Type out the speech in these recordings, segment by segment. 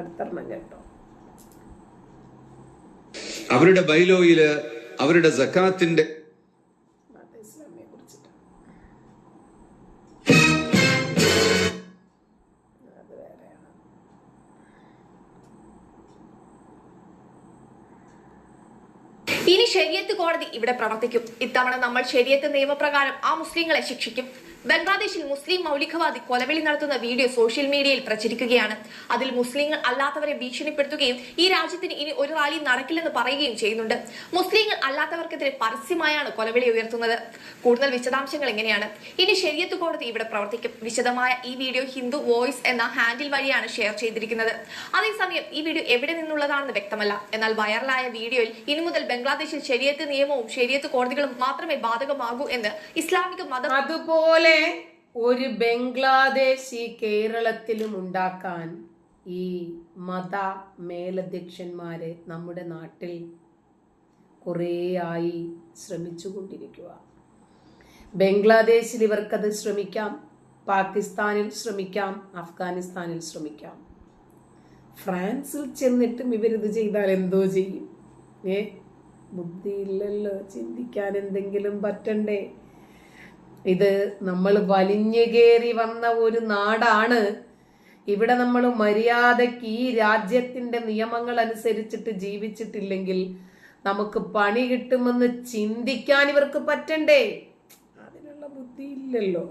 അടുത്തെണ്ണം കേട്ടോ. അവരുടെ ബൈലോയിൽ അവരുടെ സക്കാത്തിന്റെ ഇനി ശരിയത്ത് കോടതി ഇവിടെ പ്രവർത്തിക്കും. ഇത്തവണ നമ്മൾ ശരിയത്ത് നിയമപ്രകാരം ആ മുസ്ലിങ്ങളെ ശിക്ഷിക്കും. ബംഗ്ലാദേശിൽ മുസ്ലിം മൗലികവാദി കൊലവിളി നടത്തുന്ന വീഡിയോ സോഷ്യൽ മീഡിയയിൽ പ്രചരിക്കുകയാണ്. അതിൽ മുസ്ലിങ്ങൾ അല്ലാത്തവരെ ഭീഷണിപ്പെടുത്തുകയും ഈ രാജ്യത്തിന് ഇനി ഒരു റാലി നടക്കില്ലെന്ന് പറയുകയും ചെയ്യുന്നുണ്ട്. മുസ്ലിങ്ങൾ അല്ലാത്തവർക്കെതിരെ പരസ്യമായാണ് കൊലവിളി ഉയർത്തുന്നത്. കൂടുതൽ വിശദാംശങ്ങൾ എങ്ങനെയാണ് ഇനി ശരിയത്ത് കോടതി ഇവിടെ പ്രവർത്തിക്കും. വിശദമായ ഈ വീഡിയോ ഹിന്ദു വോയിസ് എന്ന ഹാൻഡിൽ വഴിയാണ് ഷെയർ ചെയ്തിരിക്കുന്നത്. അതേസമയം ഈ വീഡിയോ എവിടെ നിന്നുള്ളതാണെന്ന് വ്യക്തമല്ല. എന്നാൽ വൈറലായ വീഡിയോയിൽ ഇനി മുതൽ ബംഗ്ലാദേശിൽ ശരിയത്ത് നിയമവും ശരിയത്ത് കോടതികളും മാത്രമേ ബാധകമാകൂ എന്ന് ഇസ്ലാമിക മതം അതുപോലെ ഒരു ബംഗ്ലാദേശി കേരളത്തിലും ഉണ്ടാക്കാൻ ഈ മത മേലധ്യക്ഷന്മാര് നമ്മുടെ നാട്ടിൽ കുറേ ആയി ശ്രമിച്ചുകൊണ്ടിരിക്കുക ബംഗ്ലാദേശിൽ ഇവർക്കത് ശ്രമിക്കാം പാകിസ്ഥാനിൽ ശ്രമിക്കാം അഫ്ഗാനിസ്ഥാനിൽ ശ്രമിക്കാം. ഫ്രാൻസിൽ ചെന്നിട്ടും ഇവരിത് ചെയ്താൽ എന്തോ ചെയ്യും. ഏ? ബുദ്ധിയില്ലല്ലോ ചിന്തിക്കാൻ എന്തെങ്കിലും പറ്റണ്ടേ? ഇത് നമ്മൾ വലിഞ്ഞു കയറി വന്ന ഒരു നാടാണ്. ഇവിടെ നമ്മൾ മര്യാദയ്ക്ക് ഈ രാജ്യത്തിന്റെ നിയമങ്ങൾ അനുസരിച്ചിട്ട് ജീവിച്ചിട്ടില്ലെങ്കിൽ നമുക്ക് പണി കിട്ടുമെന്ന് ചിന്തിക്കാൻ ഇവർക്ക് പറ്റണ്ടേ? അതിനുള്ള ബുദ്ധി ഇല്ലല്ലോ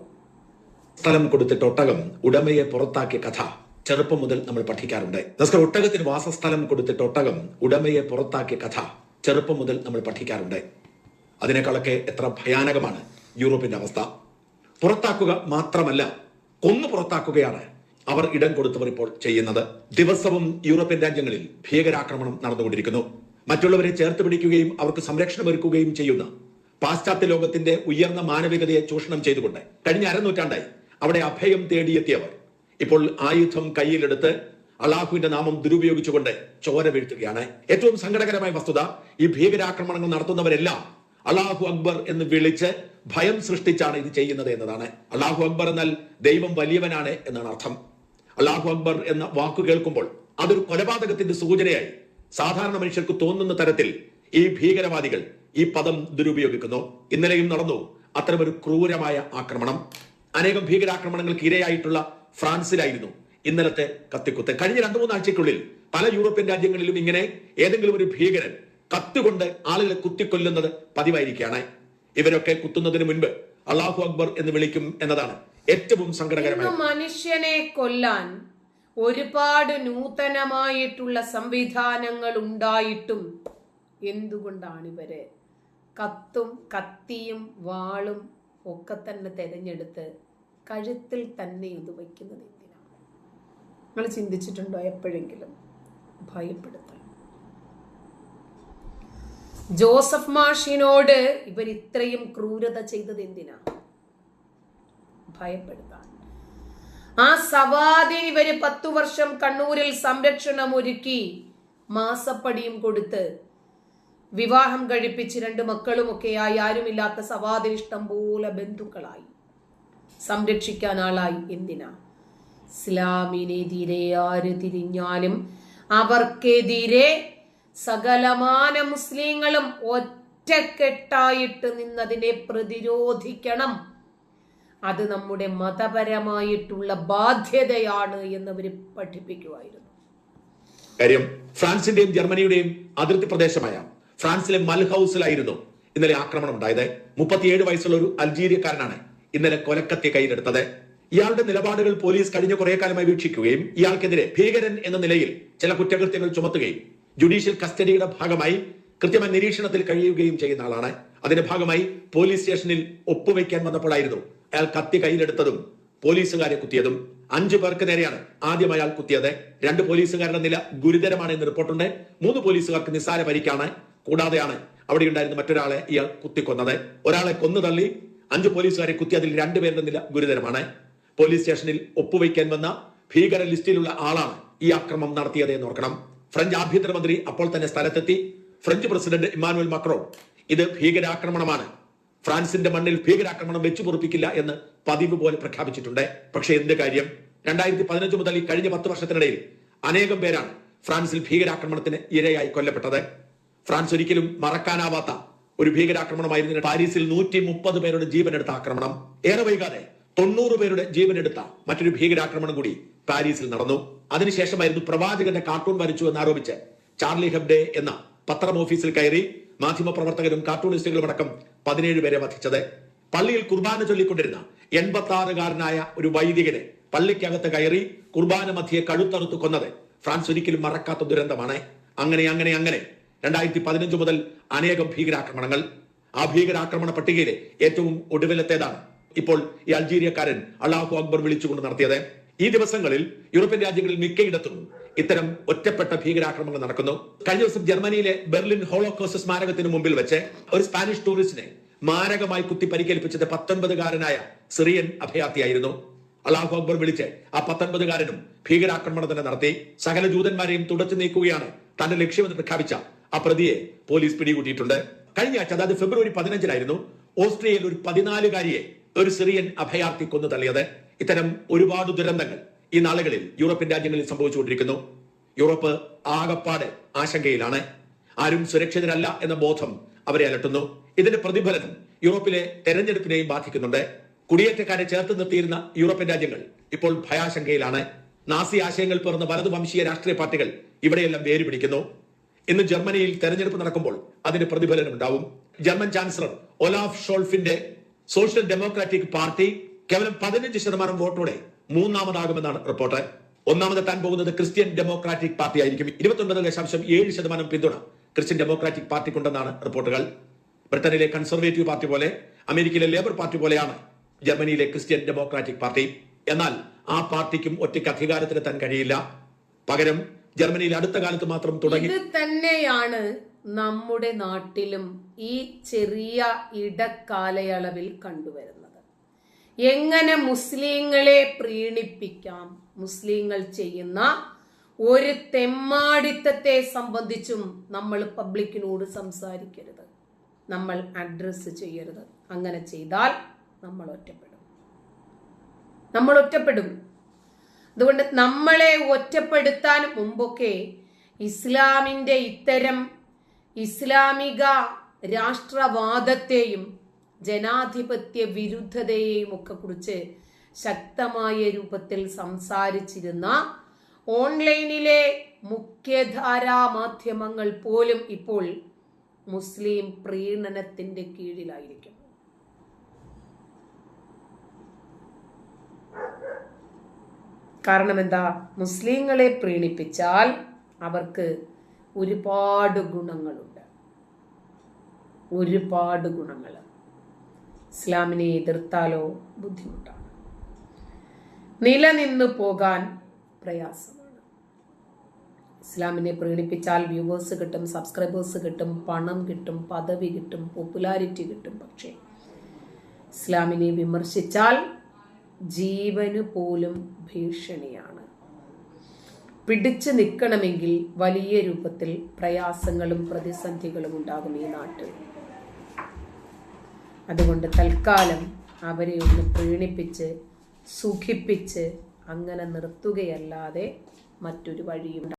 സ്ഥലം കൊടുത്തിട്ട് ഒട്ടകം ഉടമയെ പുറത്താക്കിയ കഥ ചെറുപ്പം മുതൽ നമ്മൾ പഠിക്കാറുണ്ട്. നമസ്കാരം ഒട്ടകത്തിന് വാസസ്ഥലം കൊടുത്തിട്ട് ഒട്ടകം ഉടമയെ പുറത്താക്കിയ കഥ ചെറുപ്പം മുതൽ നമ്മൾ പഠിക്കാറുണ്ട്. അതിനേക്കാളൊക്കെ എത്ര ഭയാനകമാണ്. യൂറോപ്പിന്റെ അവസ്ഥ. പുറത്താക്കുക മാത്രമല്ല കൊന്നു പുറത്താക്കുകയാണ് അവർ ഇടം കൊടുത്തവർ ഇപ്പോൾ ചെയ്യുന്നത്. ദിവസവും യൂറോപ്യൻ രാജ്യങ്ങളിൽ ഭീകരാക്രമണം നടന്നുകൊണ്ടിരിക്കുന്നു. മറ്റുള്ളവരെ ചേർത്ത് പിടിക്കുകയും അവർക്ക് സംരക്ഷണം ഒരുക്കുകയും ചെയ്യുന്ന പാശ്ചാത്യ ലോകത്തിന്റെ ഉയർന്ന മാനവികതയെ ചൂഷണം ചെയ്തുകൊണ്ട് കഴിഞ്ഞ അരനൂറ്റാണ്ടായി അവിടെ അഭയം തേടിയെത്തിയവർ ഇപ്പോൾ ആയുധം കയ്യിലെടുത്ത് അള്ളാഹുവിന്റെ നാമം ദുരുപയോഗിച്ചുകൊണ്ട് ചോര വീഴ്ത്തുകയാണ്. ഏറ്റവും സങ്കടകരമായ വസ്തുത ഈ ഭീകരാക്രമണങ്ങൾ നടത്തുന്നവരെല്ലാം അള്ളാഹു അക്ബർ എന്ന് വിളിച്ച് ഭയം സൃഷ്ടിച്ചാണ് ഇത് ചെയ്യുന്നത് എന്നതാണ്. അള്ളാഹു അക്ബർ എന്നാൽ ദൈവം വലിയവനാണ് എന്നാണ് അർത്ഥം. അള്ളാഹു അക്ബർ എന്ന വാക്ക് കേൾക്കുമ്പോൾ അതൊരു കൊലപാതകത്തിന്റെ സൂചനയായി സാധാരണ മനുഷ്യർക്ക് തോന്നുന്ന തരത്തിൽ ഈ ഭീകരവാദികൾ ഈ പദം ദുരുപയോഗിക്കുന്നു. ഇന്നലെയും നടന്നു. അത്തരമൊരു ക്രൂരമായ ആക്രമണം. അനേകം ഭീകരാക്രമണങ്ങൾക്ക് ഇരയായിട്ടുള്ള ഫ്രാൻസിലായിരുന്നു ഇന്നലത്തെ കത്തിക്കുത്ത്. കഴിഞ്ഞ രണ്ടു മൂന്നാഴ്ചക്കുള്ളിൽ പല യൂറോപ്യൻ രാജ്യങ്ങളിലും ഇങ്ങനെ ഏതെങ്കിലും ഒരു ഭീകരൻ കത്തുകൊണ്ട് ആളുകളെ കുത്തിക്കൊല്ലുന്നത് പതിവായിരിക്കുകയാണ്. ഇവരൊക്കെ കുത്തുന്നതിന് മുൻപ് അള്ളാഹു അക്ബർ എന്ന് വിളിക്കും എന്നതാണ് ഏറ്റവും സങ്കടകരമായ മനുഷ്യനെ കൊല്ലാൻ ഒരുപാട് നൂതനമായിട്ടുള്ള സംവിധാനങ്ങൾ ഉണ്ടായിട്ടും എന്തുകൊണ്ടാണ് ഇവർ കത്തും കത്തിയും വാളും ഒക്കെ തന്നെ തെരഞ്ഞെടുത്ത് കഴുത്തിൽ തന്നെ ഇത് വയ്ക്കുന്നത് എന്തിനാണ് നിങ്ങൾ ചിന്തിച്ചിട്ടുണ്ടോ എപ്പോഴെങ്കിലും? ഭയപ്പെടുത്താൻ ജോസഫ് മാഷിനോട് ഇവർ ഇത്രയും ക്രൂരത ചെയ്തത് എന്തിനാ? ഭയപ്പെടുത്താൻ. ആ സവാദി ഇവർ പത്തു വർഷം കണ്ണൂരിൽ സംരക്ഷണം ഒരുക്കി മാസപ്പടിയും കൊടുത്ത് വിവാഹം കഴിപ്പിച്ച് രണ്ട് മക്കളുമൊക്കെയായി ആരുമില്ലാത്ത സവാദിൽ ഇഷ്ടം പോലെ ബന്ധുക്കളായി. സംരക്ഷിക്കാൻ ആളായി എന്തിനാ? ഇസ്ലാമിനെതിരെ ആര് തിരിഞ്ഞാലും അവർക്കെതിരെ സകലമാന മുസ്ലിങ്ങളും ഒറ്റക്കെട്ടായിട്ട് നിന്നതിനെ പ്രതിരോധിക്കണം. അത് നമ്മുടെ മതപരമായിട്ടുള്ള ബാധ്യതയാണ് എന്ന് എന്നവർ പഠിപ്പിക്കുമായിരുന്നു കാര്യം ഫ്രാൻസിന്റെയും ജർമ്മനിയുടെയും അതിർത്തി പ്രദേശമായ ഫ്രാൻസിലെ മൽഹൌസിലായിരുന്നു ഇന്നലെ ആക്രമണം ഉണ്ടായത്. മുപ്പത്തിയേഴ് വയസ്സുള്ള ഒരു അൽജീരിയക്കാരനാണ് ഇന്നലെ കൊലക്കത്തി കയ്യിലെടുത്തത്. ഇയാളുടെ നിലപാടുകൾ പോലീസ് കഴിഞ്ഞ കുറെ കാലമായി വീക്ഷിക്കുകയും ഇയാൾക്കെതിരെ ഭീകരൻ എന്ന നിലയിൽ ചില കുറ്റകൃത്യങ്ങൾ ചുമത്തുകയും ജുഡീഷ്യൽ കസ്റ്റഡിയുടെ ഭാഗമായി കൃത്യമായ നിരീക്ഷണത്തിൽ കഴിയുകയും ചെയ്യുന്ന ആളാണ്. അതിന്റെ ഭാഗമായി പോലീസ് സ്റ്റേഷനിൽ ഒപ്പുവെക്കാൻ വന്നപ്പോഴായിരുന്നു അയാൾ കത്തി കയ്യിലെടുത്തതും പോലീസുകാരെ കുത്തിയതും. അഞ്ചു പേർക്ക് നേരെയാണ് ആദ്യം അയാൾ കുത്തിയത്. രണ്ട് പോലീസുകാരുടെ നില ഗുരുതരമാണ് എന്ന് റിപ്പോർട്ടുണ്ട്. മൂന്ന് പോലീസുകാർക്ക് നിസ്സാര പരിക്കാണ്. കൂടാതെയാണ് അവിടെ ഉണ്ടായിരുന്ന മറ്റൊരാളെ ഇയാൾ കുത്തിക്കൊന്നത്. ഒരാളെ കൊന്നു തള്ളി അഞ്ച് പോലീസുകാരെ കുത്തി അതിൽ രണ്ടുപേരുടെ നില ഗുരുതരമാണ്. പോലീസ് സ്റ്റേഷനിൽ ഒപ്പുവയ്ക്കാൻ വന്ന ഭീകര ലിസ്റ്റിലുള്ള ആളാണ് ഈ ആക്രമണം നടത്തിയത് എന്ന് ഓർക്കണം. ഫ്രഞ്ച് ആഭ്യന്തരമന്ത്രി അപ്പോൾ തന്നെ സ്ഥലത്തെത്തി. ഫ്രഞ്ച് പ്രസിഡന്റ് ഇമ്മാനുവൽ മക്രോ ഇത് ഭീകരാക്രമണമാണ്. ഫ്രാൻസിന്റെ മണ്ണിൽ ഭീകരാക്രമണം വെച്ചു പൊറുപ്പിക്കില്ല എന്ന് പതിവ് പോലെ പ്രഖ്യാപിച്ചിട്ടുണ്ട്. പക്ഷേ എന്ത് കാര്യം? രണ്ടായിരത്തി പതിനഞ്ച് മുതൽ ഈ കഴിഞ്ഞ പത്ത് വർഷത്തിനിടയിൽ അനേകം പേരാണ് ഫ്രാൻസിൽ ഭീകരാക്രമണത്തിന് ഇരയായി കൊല്ലപ്പെട്ടത്. ഫ്രാൻസ് ഒരിക്കലും മറക്കാനാവാത്ത ഒരു ഭീകരാക്രമണമായിരുന്നു പാരീസിൽ നൂറ്റി മുപ്പത് പേരുടെ ജീവനെടുത്ത ആക്രമണം. ഏറെ വൈകാതെ തൊണ്ണൂറ് പേരുടെ ജീവനെടുത്ത മറ്റൊരു ഭീകരാക്രമണം കൂടി പാരീസിൽ നടന്നു. അതിനുശേഷമായിരുന്നു പ്രവാചകന്റെ കാർട്ടൂൺ വരച്ചു എന്നാരോപിച്ച് ചാർലി ഹെബ്ഡെ എന്ന പത്രം ഓഫീസിൽ കയറി മാധ്യമപ്രവർത്തകരും കാർട്ടൂണിസ്റ്റുകളും അടക്കം പതിനേഴ് പേരെ വധിച്ചത്. പള്ളിയിൽ കുർബാന ചൊല്ലിക്കൊണ്ടിരുന്ന എൺപത്തി ആറുകാരനായ ഒരു വൈദികനെ പള്ളിക്കകത്ത് കയറി കുർബാന മധ്യയെ കഴുത്തറുത്ത് കൊന്നത് ഫ്രാൻസ് ഒരിക്കലും മറക്കാത്ത ദുരന്തമാണ്. അങ്ങനെ അങ്ങനെ അങ്ങനെ. രണ്ടായിരത്തി പതിനഞ്ച് മുതൽ അനേകം ഭീകരാക്രമണങ്ങൾ. ആ ഭീകരാക്രമണ പട്ടികയിലെ ഏറ്റവും ഒടുവിലത്തേതാണ് ഇപ്പോൾ ഈ അൾജീരിയക്കാരൻ അള്ളാഹു അക്ബർ വിളിച്ചുകൊണ്ട് നടത്തിയത്. ഈ ദിവസങ്ങളിൽ യൂറോപ്യൻ രാജ്യങ്ങളിൽ മിക്കയിടത്തും ഇത്തരം ഒറ്റപ്പെട്ട ഭീകരാക്രമണങ്ങൾ നടക്കുന്നു. കഴിഞ്ഞ ദിവസം ജർമ്മനിയിലെ ബെർലിൻ ഹോളോകോസ്റ്റ് സ്മാരകത്തിന് മുമ്പിൽ വെച്ച് ഒരു സ്പാനിഷ് ടൂറിസ്റ്റിനെ മാരകമായി കുത്തി പരിക്കേൽപ്പിച്ചത് പത്തൊൻപതുകാരനായ സിറിയൻ അഭയാർത്ഥിയായിരുന്നു. അള്ളാഹു അക്ബർ വിളിച്ച് ആ പത്തൊൻപതുകാരനും ഭീകരാക്രമണം തന്നെ നടത്തി. സകല ജൂതന്മാരെയും തുടച്ചു നീക്കുകയാണ് തന്റെ ലക്ഷ്യമെന്ന് പ്രഖ്യാപിച്ച ആ പ്രതിയെ പോലീസ് പിടികൂട്ടിയിട്ടുണ്ട്. കഴിഞ്ഞ ആഴ്ച അതായത് ഫെബ്രുവരി പതിനഞ്ചിനായിരുന്നു ഓസ്ട്രിയയിൽ ഒരു പതിനാലുകാരിയെ ഒരു സിറിയൻ അഭയാർത്ഥി കൊന്നു തള്ളിയത്. ഇത്തരം ഒരുപാട് ദുരന്തങ്ങൾ ഈ നാളുകളിൽ യൂറോപ്യൻ രാജ്യങ്ങളിൽ സംഭവിച്ചുകൊണ്ടിരിക്കുന്നു. യൂറോപ്പ് ആകപ്പാട് ആശങ്കയിലാണ്. ആരും സുരക്ഷിതരല്ല എന്ന ബോധം അവരെ അലട്ടുന്നു. ഇതിന്റെ പ്രതിഫലനം യൂറോപ്പിലെ തെരഞ്ഞെടുപ്പിനെയും ബാധിക്കുന്നുണ്ട്. കുടിയേറ്റക്കാരെ ചേർത്ത് നിർത്തിയിരുന്ന യൂറോപ്യൻ രാജ്യങ്ങൾ ഇപ്പോൾ ഭയാശങ്കയിലാണ്. നാസി ആശയങ്ങൾ പേർന്ന വലതു വംശീയ രാഷ്ട്രീയ പാർട്ടികൾ ഇവിടെയെല്ലാം വേര് പിടിക്കുന്നു ഇന്ന് ജർമ്മനിയിൽ തെരഞ്ഞെടുപ്പ് നടക്കുമ്പോൾ അതിന് പ്രതിഫലനം ഉണ്ടാവും ജർമ്മൻ ചാൻസലർ ഒലാഫ് ഷോൾഫിന്റെ സോഷ്യൽ ഡെമോക്രാറ്റിക് പാർട്ടി കേവലം പതിനഞ്ച് ശതമാനം വോട്ടോടെ മൂന്നാമതാകുമെന്നാണ് റിപ്പോർട്ട്. ഒന്നാമതെത്താൻ പോകുന്നത് ക്രിസ്ത്യൻ ഡെമോക്രാറ്റിക് പാർട്ടി ആയിരിക്കും. ഇരുപത്തൊൻപത് ദശാംശം ഏഴ് ശതമാനം പിന്തുണ ക്രിസ്ത്യൻ ഡെമോക്രാറ്റിക് പാർട്ടിക്കുണ്ടെന്നാണ് റിപ്പോർട്ടുകൾ. ബ്രിട്ടനിലെ കൺസർവേറ്റീവ് പാർട്ടി പോലെ അമേരിക്കയിലെ ലേബർ പാർട്ടി പോലെയാണ് ജർമ്മനിയിലെ ക്രിസ്ത്യൻ ഡെമോക്രാറ്റിക് പാർട്ടി. എന്നാൽ ആ പാർട്ടിക്കും ഒറ്റയ്ക്ക് അധികാരത്തിലെത്താൻ കഴിയില്ല. പകരം ജർമ്മനിയിൽ അടുത്ത കാലത്ത് മാത്രം തുടങ്ങി തന്നെയാണ് നമ്മുടെ നാട്ടിലും ഈ ചെറിയ ഇടക്കാലയളവിൽ കണ്ടുവരുന്നത്. എങ്ങനെ മുസ്ലിങ്ങളെ പ്രീണിപ്പിക്കാം? മുസ്ലിങ്ങൾ ചെയ്യുന്ന ഒരു തെമ്മാടിത്തത്തെ സംബന്ധിച്ചും നമ്മൾ പബ്ലിക്കിനോട് സംസാരിക്കരുത്. നമ്മൾ അഡ്രസ്സ് ചെയ്യരുത്. അങ്ങനെ ചെയ്താൽ നമ്മൾ ഒറ്റപ്പെടും. നമ്മൾ ഒറ്റപ്പെടും. അതുകൊണ്ട് നമ്മളെ ഒറ്റപ്പെടുത്താൻ മുമ്പൊക്കെ ഇസ്ലാമിന്റെ ഇത്തരം ഇസ്ലാമിക രാഷ്ട്രവാദത്തെയും ജനാധിപത്യ വിരുദ്ധതയെയും ഒക്കെ കുറിച്ച് ശക്തമായ രൂപത്തിൽ സംസാരിച്ചിരുന്ന ഓൺലൈനിലെ മുഖ്യധാരാ മാധ്യമങ്ങൾ പോലും ഇപ്പോൾ മുസ്ലിം പ്രീണനത്തിന്റെ കീഴിലായിരിക്കും. കാരണം എന്താ മുസ്ലിങ്ങളെ പ്രീണിപ്പിച്ചാൽ അവർക്ക് ഒരുപാട് ഗുണങ്ങളുണ്ട്. ഒരുപാട് ഗുണങ്ങൾ. ഇസ്ലാമിനെ എതിർത്താലോ ബുദ്ധിമുട്ടാണ്. നിലനിന്ന് പോകാൻ പ്രയാസമാണ്. ഇസ്ലാമിനെ പ്രകടിപ്പിച്ചാൽ വ്യൂവേഴ്സ് കിട്ടും സബ്സ്ക്രൈബേഴ്സ് കിട്ടും പണം കിട്ടും പദവി കിട്ടും പോപ്പുലാരിറ്റി കിട്ടും. പക്ഷേ ഇസ്ലാമിനെ വിമർശിച്ചാൽ ജീവന് പോലും ഭീഷണിയാണ്. പിടിച്ചു നിൽക്കണമെങ്കിൽ വലിയ രൂപത്തിൽ പ്രയാസങ്ങളും പ്രതിസന്ധികളും ഉണ്ടാകും ഈ നാട്ടിൽ. അതുകൊണ്ട് തൽക്കാലം അവരെ ഒന്ന് പ്രീണിപ്പിച്ച് സുഖിപ്പിച്ച് അങ്ങനെ നിർത്തുകയല്ലാതെ മറ്റൊരു വഴിയും